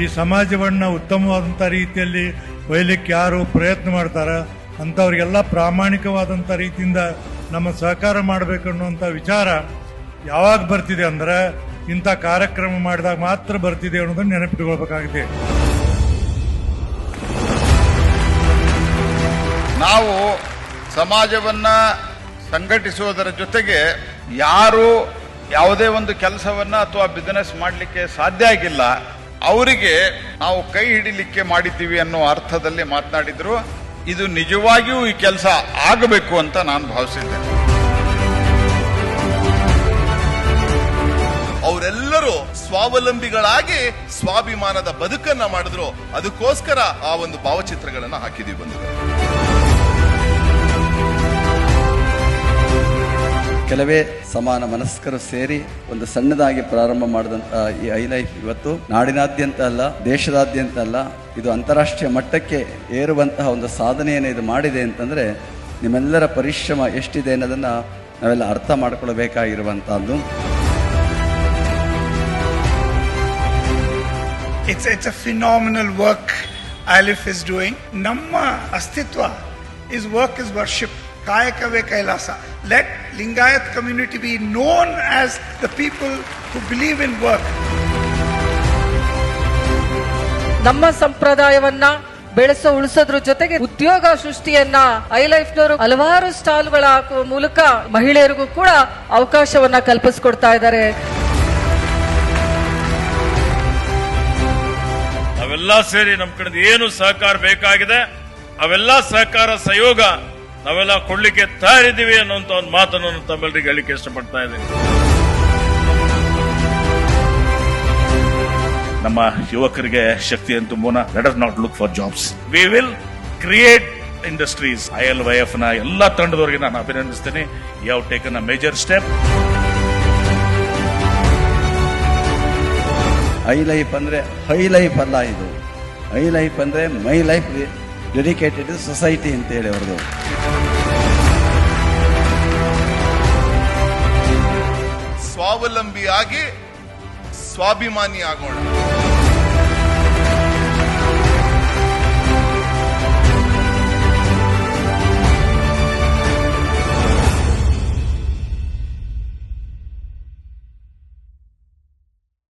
ಈ ಸಮಾಜವನ್ನು ಉತ್ತಮವಾದಂಥ ರೀತಿಯಲ್ಲಿ ಒಯ್ಯಲಿಕ್ಕೆ ಯಾರು ಪ್ರಯತ್ನ ಮಾಡ್ತಾರೆ, ಅಂಥವ್ರಿಗೆಲ್ಲ ಪ್ರಾಮಾಣಿಕವಾದಂಥ ರೀತಿಯಿಂದ ನಮ್ಮ ಸಹಕಾರ ಮಾಡಬೇಕು ಅನ್ನುವಂಥ ವಿಚಾರ ಯಾವಾಗ ಬರ್ತಿದೆ ಅಂದ್ರೆ ಇಂಥ ಕಾರ್ಯಕ್ರಮ ಮಾಡಿದಾಗ ಮಾತ್ರ ಬರ್ತಿದೆ ಅನ್ನೋದನ್ನು ನೆನಪಿಟ್ಕೊಳ್ಬೇಕಾಗಿದೆ. ನಾವು ಸಮಾಜವನ್ನು ಸಂಘಟಿಸುವುದರ ಜೊತೆಗೆ ಯಾರು ಯಾವುದೇ ಒಂದು ಕೆಲಸವನ್ನು ಅಥವಾ ಬಿಸ್ನೆಸ್ ಮಾಡಲಿಕ್ಕೆ ಸಾಧ್ಯ ಆಗಿಲ್ಲ ಅವರಿಗೆ ನಾವು ಕೈ ಹಿಡಿಲಿಕ್ಕೆ ಮಾಡಿದ್ದೀವಿ ಅನ್ನೋ ಅರ್ಥದಲ್ಲಿ ಮಾತನಾಡಿದ್ರು. ಇದು ನಿಜವಾಗಿಯೂ ಈ ಕೆಲಸ ಆಗಬೇಕು ಅಂತ ನಾನು ಭಾವಿಸಿದ್ದೇನೆ. ಅವರೆಲ್ಲರೂ ಸ್ವಾವಲಂಬಿಗಳಾಗಿ ಸ್ವಾಭಿಮಾನದ ಬದುಕನ್ನ ಮಾಡಿದ್ರು. ಅದಕ್ಕೋಸ್ಕರ ಆ ಒಂದು ಭಾವಚಿತ್ರಗಳನ್ನು ಹಾಕಿದೀವಿ ಬಂಧುಗಳು. ಕೆಲವೇ ಸಮಾನ ಮನಸ್ಕರು ಸೇರಿ ಒಂದು ಸಣ್ಣದಾಗಿ ಪ್ರಾರಂಭ ಮಾಡಿದಂತಹ ಈ ಐ ಲೈಫ್ ಇವತ್ತು ನಾಡಿನಾದ್ಯಂತ ಅಲ್ಲ, ದೇಶದಾದ್ಯಂತ ಅಲ್ಲ, ಇದು ಅಂತಾರಾಷ್ಟ್ರೀಯ ಮಟ್ಟಕ್ಕೆ ಏರುವಂತಹ ಒಂದು ಸಾಧನೆಯನ್ನು ಇದು ಮಾಡಿದೆ ಅಂತಂದರೆ ನಿಮ್ಮೆಲ್ಲರ ಪರಿಶ್ರಮ ಎಷ್ಟಿದೆ ಅನ್ನೋದನ್ನು ನಾವೆಲ್ಲ ಅರ್ಥ ಮಾಡಿಕೊಳ್ಬೇಕಾಗಿರುವಂಥದ್ದು it's it's uh a work I life is doing ನಮ್ಮ ಅಸ್ತಿತ್ವ is work is worship. Kayakave Kailasa. Let Lingayat community be known as the people who believe in work ನಮ್ಮ ಸಂಪ್ರದಾಯವನ್ನ ಬೆಳೆಸೋ ಉಳಿಸೋದ್ರ ಜೊತೆಗೆ ಉದ್ಯೋಗ ಸೃಷ್ಟಿಯನ್ನ ಐ ಲೈಫ್ನವರು ಹಲವಾರು ಸ್ಟಾಲ್ಗಳ ಹಾಕುವ ಮೂಲಕ ಮಹಿಳೆಯರಿಗೂ ಕೂಡ ಅವಕಾಶವನ್ನ ಕಲ್ಪಿಸ್ಕೊಡ್ತಾ ಇದ್ದಾರೆ. ಅವೆಲ್ಲ ಸೇರಿ ನಮ್ಮ ಕಡೆ ಏನು ಸಹಕಾರ ಬೇಕಾಗಿದೆ? ಅವೆಲ್ಲ ಸಹಕಾರ ಸಹಯೋಗ ನಾವೆಲ್ಲ ಕೊಡ್ಲಿಕ್ಕೆ ತಯಾರಿದ್ದೀವಿ ಅನ್ನುವಂತ ಒಂದು ಮಾತನ್ನು ನಾನು ತಮ್ಮೆಲ್ಲರಿಗೆ ಹೇಳಿಕೆ ಇಷ್ಟಪಡ್ತಾ ಇದ್ದೀನಿ. ನಮ್ಮ ಯುವಕರಿಗೆ ಶಕ್ತಿಯನ್ನು ತುಂಬೋಣ. Let us not look for jobs we will create industries I L Y ಎಫ್ನ ಎಲ್ಲ ತಂಡದವರಿಗೆ ನಾನು ಅಭಿನಂದಿಸ್ತೇನೆ. ಯಾವ taken a major step I life ಅಂದ್ರೆ ಹೈ ಲೈಫ್ ಅಲ್ಲ ಇದು. ಐ ಲೈಫ್ ಅಂದ್ರೆ ಮೈ ಲೈಫ್ ಡೆಡಿಕೇಟೆಡ್ ಸೊಸೈಟಿ ಅಂತೇಳಿ ಅವ್ರದ್ದು ಸ್ವಾವಲಂಬಿಯಾಗಿ ಸ್ವಾಭಿಮಾನಿ ಆಗೋಣ